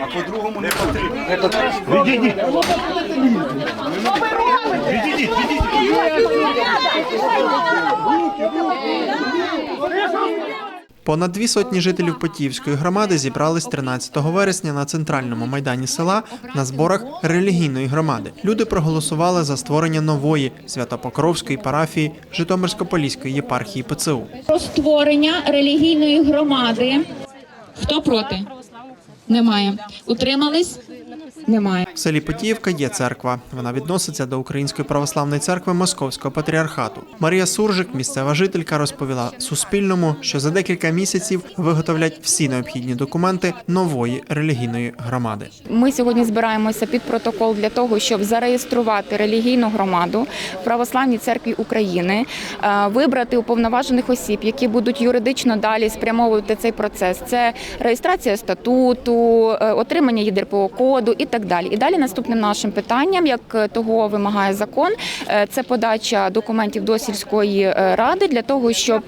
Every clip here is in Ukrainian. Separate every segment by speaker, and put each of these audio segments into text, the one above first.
Speaker 1: А по-другому не потрібно.
Speaker 2: Відійдіть. Відійдіть, відійдіть.
Speaker 3: Понад дві сотні жителів Потіївської громади зібрались 13 вересня на центральному майдані села на зборах релігійної громади. Люди проголосували за створення нової Святопокровської парафії Житомирсько-Поліської єпархії ПЦУ.
Speaker 4: про створення релігійної громади. Хто проти? Немає. Утримались? Немає.
Speaker 3: В селі Потіївка є церква. Вона відноситься до Української православної церкви Московського патріархату. Марія Суржик, місцева жителька, розповіла Суспільному, що за декілька місяців виготовлять всі необхідні документи нової релігійної громади.
Speaker 5: Ми сьогодні збираємося під протокол для того, щоб зареєструвати релігійну громаду в Православній церкві України, е, вибрати уповноважених осіб, які будуть юридично далі спрямовувати цей процес. Це реєстрація статуту, е, отримання ЄДРПО коду і так далі. І далі наступним нашим питанням, як е, того вимагає закон, е, це подача документів до сільської е, ради для того, щоб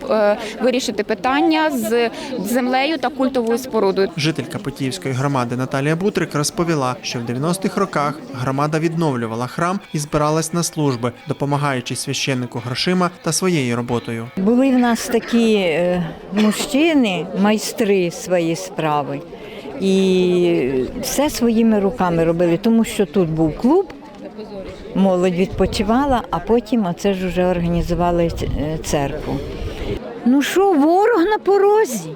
Speaker 5: вирішити питання з землею та культовою спорудою.
Speaker 3: Жителька Потіївської громади Наталія Бутрик розповіла, що в 90-х роках громада відновлювала храм і збиралась на служби, допомагаючи священнику грошима та своєю роботою.
Speaker 6: Були в нас такі мужчини, майстри своєї справи. І все своїми руками робили, тому що тут був клуб, молодь відпочивала, а потім оце ж вже організували е, церкву. Ну що, ворог на порозі?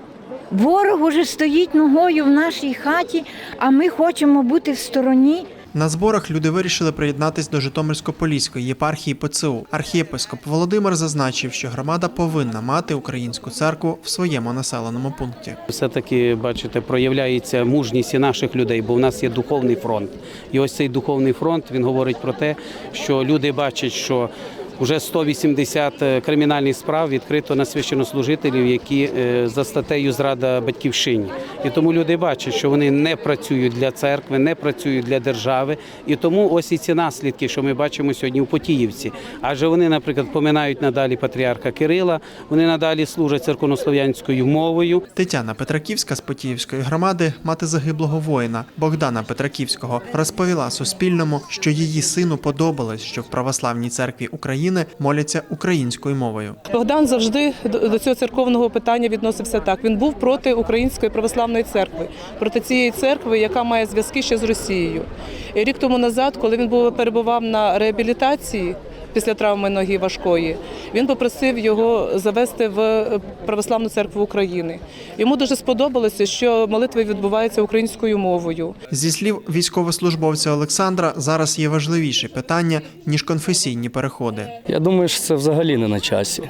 Speaker 6: Ворог уже стоїть ногою в нашій хаті, а ми хочемо бути в стороні.
Speaker 3: На зборах люди вирішили приєднатись до Житомирсько-Поліської єпархії ПЦУ. Архієпископ Володимир зазначив, що громада повинна мати українську церкву в своєму населеному пункті.
Speaker 7: Все-таки, бачите, проявляється мужність і наших людей, бо в нас є духовний фронт. І ось цей духовний фронт він говорить про те, що люди бачать, що вже 180 кримінальних справ відкрито на священнослужителів, які е, за статтею зрада батьківщині. І тому люди бачать, що вони не працюють для церкви, не працюють для держави. І тому ось і ці наслідки, що ми бачимо сьогодні у Потіївці. Адже вони, наприклад, поминають надалі патріарха Кирила, вони надалі служать церковнослов'янською мовою.
Speaker 3: Тетяна Петраківська з Потіївської громади, мати загиблого воїна Богдана Петраківського, розповіла Суспільному, що її сину подобалось, що в православній церкві України моляться українською мовою.
Speaker 8: Богдан завжди до цього церковного питання відносився так. Він був проти Української православної церкви, проти цієї церкви, яка має зв'язки ще з Росією. Рік тому назад, коли він був перебував на реабілітації. Після травми ноги важкої він попросив його завести в православну церкву України. Йому дуже сподобалося, що молитви відбуваються українською мовою.
Speaker 3: Зі слів військовослужбовця Олександра, зараз є важливіше питання ніж конфесійні переходи.
Speaker 9: Я думаю, що це взагалі не на часі.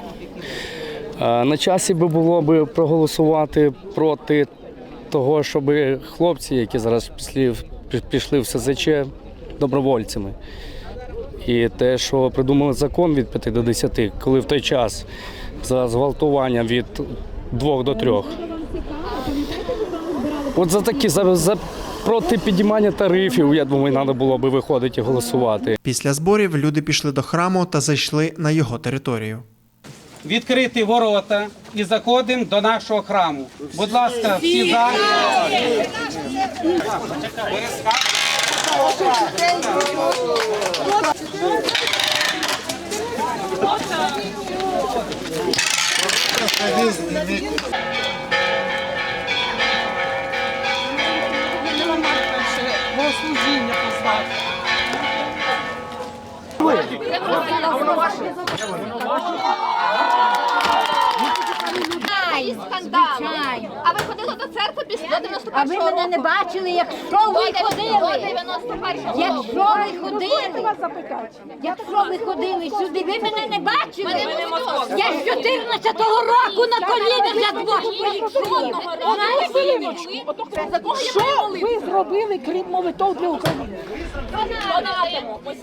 Speaker 9: На часі би було би проголосувати проти того, щоб хлопці, які зараз пішли, пішли в СЗЧ добровольцями. І те, що придумали закон від 5 до 10, коли в той час за зґвалтування від 2 до 3. От за такі за, за проти підіймання тарифів, я думаю, треба було би виходити і голосувати.
Speaker 3: Після зборів люди пішли до храму та зайшли на його територію.
Speaker 7: Відкрити ворота і заходимо до нашого храму. Будь ласка, всі за. Богослужіння позвати. Воно ваше. Воно ваше.
Speaker 10: І скандали. А ви ходили до церкви після 91-го
Speaker 6: А ви мене не бачили, якщо ви
Speaker 10: До
Speaker 6: ходили.
Speaker 10: 91
Speaker 6: Якщо ви ходили, якщо ви ходили сюди, ви мене не бачили. Я з 14-го року на колінах для двох своїх синів.
Speaker 10: Що ви зробили, крім молитов для України?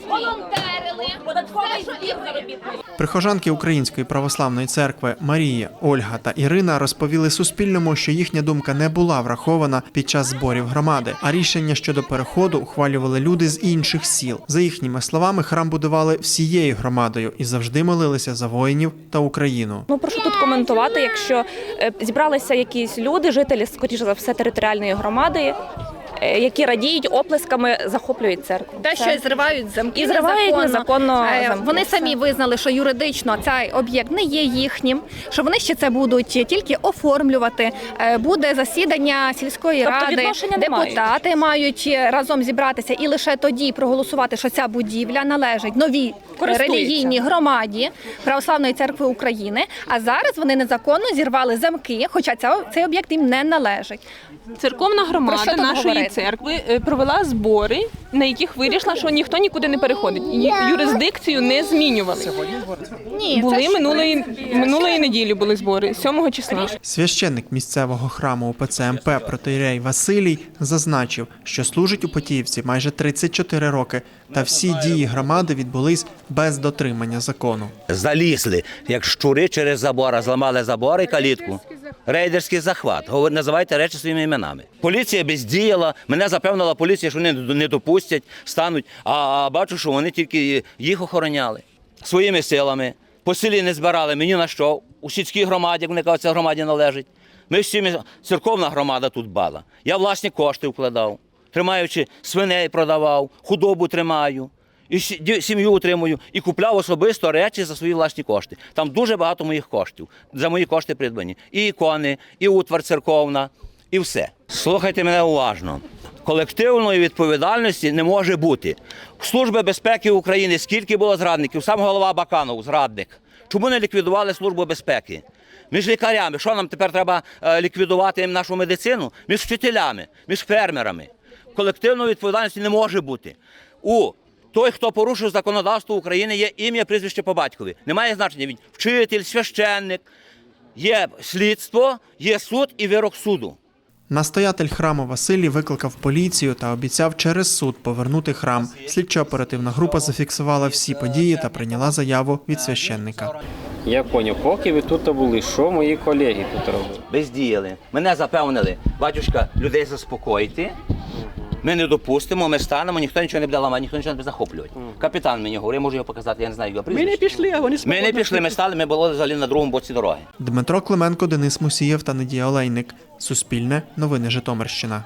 Speaker 10: Волонтерили. Все, що їм заробітали.
Speaker 3: Прихожанки Української православної церкви Марія, Ольга та Ірина розповіли Суспільному, що їхня думка не була врахована під час зборів громади, а рішення щодо переходу ухвалювали люди з інших сіл. За їхніми словами, храм будували всією громадою і завжди молилися за воїнів та Україну.
Speaker 5: Ну прошу тут коментувати, якщо е, зібралися якісь люди, жителі, скоріше за все, територіальної громади,
Speaker 11: які радіють оплесками, захоплюють церкву.
Speaker 10: Те, що зривають замки,
Speaker 11: І зривають незаконно
Speaker 10: Е,
Speaker 11: замки.
Speaker 10: Вони самі визнали, що юридично цей об'єкт не є їхнім, що вони ще це будуть тільки оформлювати. Е, Буде засідання сільської
Speaker 11: Тобто
Speaker 10: ради,
Speaker 11: відношення мають.
Speaker 10: депутати мають разом зібратися і лише тоді проголосувати, що ця будівля належить новій. Релігійній громаді Православної церкви України. А зараз вони незаконно зірвали замки, хоча ця, цей об'єкт їм не належить.
Speaker 12: Церковна громада нашої
Speaker 10: говорити?
Speaker 12: церкви е, провела збори, на яких вирішила, що ніхто нікуди не переходить. І юрисдикцію не змінювали.
Speaker 10: Ні,
Speaker 12: Були минулої минулої неділі були збори 7 числа.
Speaker 3: Священник місцевого храму УПЦ МП протоїрей Василій зазначив, що служить у Потіївці майже 34 роки, та всі дії громади відбулись без дотримання закону.
Speaker 13: залізли, як щури через забор, зламали забор і калітку. Рейдерський захват. Називайте речі своїми іменами. Поліція бездіяла. Мене запевнила поліція, що вони не допустять, стануть. А бачу, що вони тільки їх охороняли своїми силами. По селі не збирали. Мені на що? У сільській громаді, як вони кажуть, ця громаді належить. Ми всі церковна громада тут бала. Я власні кошти вкладав, тримаючи свиней продавав, худобу тримаю. І сім'ю утримую і купляв особисто речі за свої власні кошти. Там дуже багато моїх коштів. За мої кошти придбані. І ікони, і утвар церковна, і все. Слухайте мене уважно. Колективної відповідальності не може бути. Служби безпеки України, скільки було зрадників, сам голова Баканов, зрадник. Чому не ліквідували службу безпеки? Між лікарями, що нам тепер треба е, ліквідувати нашу медицину? Між вчителями, між фермерами. Колективної відповідальності не може бути. У той, хто порушив законодавство України, є ім'я, прізвище по батькові. Немає значення він вчитель, священник. Є слідство, є суд і вирок суду.
Speaker 3: Настоятель храму Василій викликав поліцію та обіцяв через суд повернути храм. Слідчо-оперативна група зафіксувала всі події та прийняла заяву від священника.
Speaker 9: Я поняв, поки ви тут були, що мої колеги тут робили?
Speaker 13: Бездіяли. Мене запевнили, батюшка, людей заспокойте. Ми не допустимо, ми станемо, ніхто нічого не буде ламати, ніхто нічого не буде захоплювати. Капітан мені говорив, можу його показати, я не знаю його прізвище. Ми не пішли, а вони Ми не пішли, ми стали, ми були взагалі на другому боці дороги.
Speaker 3: Дмитро Клименко, Денис Мусієв та Надія Олейник. Суспільне новини Житомирщина.